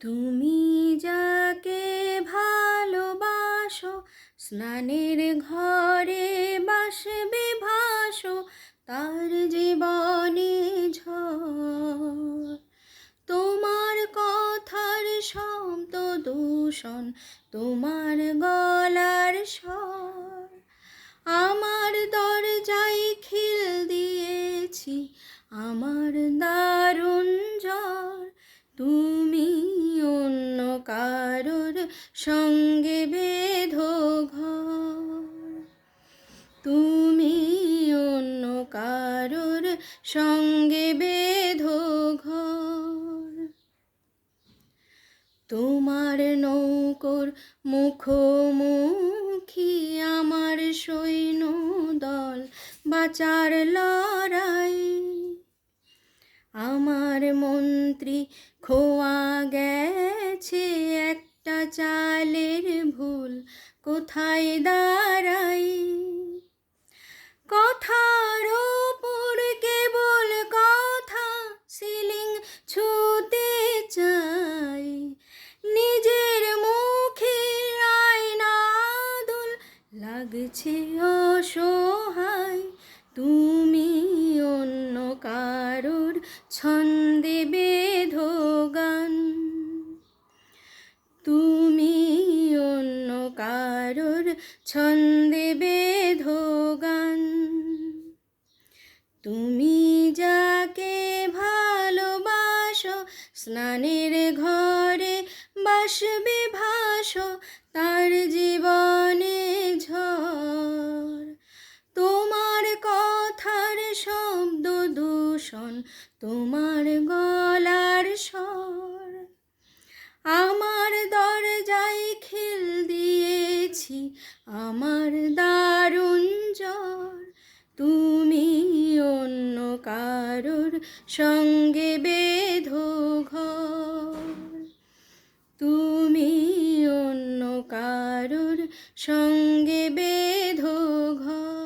তুমি যাকে ভালোবাসো, স্নানের ঘরে বাসবে ভাসো, তার জীবনে তোমার কথার শব্দ দূষণ, তোমার গলার স্বর। আমার দরজায় খিল দিয়েছি, আমার দারুণ জ্বর। তুমি সঙ্গে বেধো তুমি অন্য কারোর সঙ্গে বেধো তোমার নৌকোর মুখোমুখি আমার সৈন্য দল বাঁচার লড়াই। আমার মন্ত্রী খোয়া গেছে ভুল, কোথায় দাঁড়াই? কথার ওপর কেবল কথা সিলিং ছুতে চাই। নিজের মুখে আয়না দুল লাগছে অসহায়। তুমি অন্য কারোর ছন্দে বেধো কারোর ছন্দে বেধো গান তুমি যাকে ভালোবাসো, স্নানের ঘরে বাসবে ভাসো, তার জীবনে ঝড়। তোমার কথার শব্দ দূষণ, তোমার গলার স্বর। আমার কারুর সঙ্গে বেধো তুমি অন্য কারুর সঙ্গে বেধো ঘর।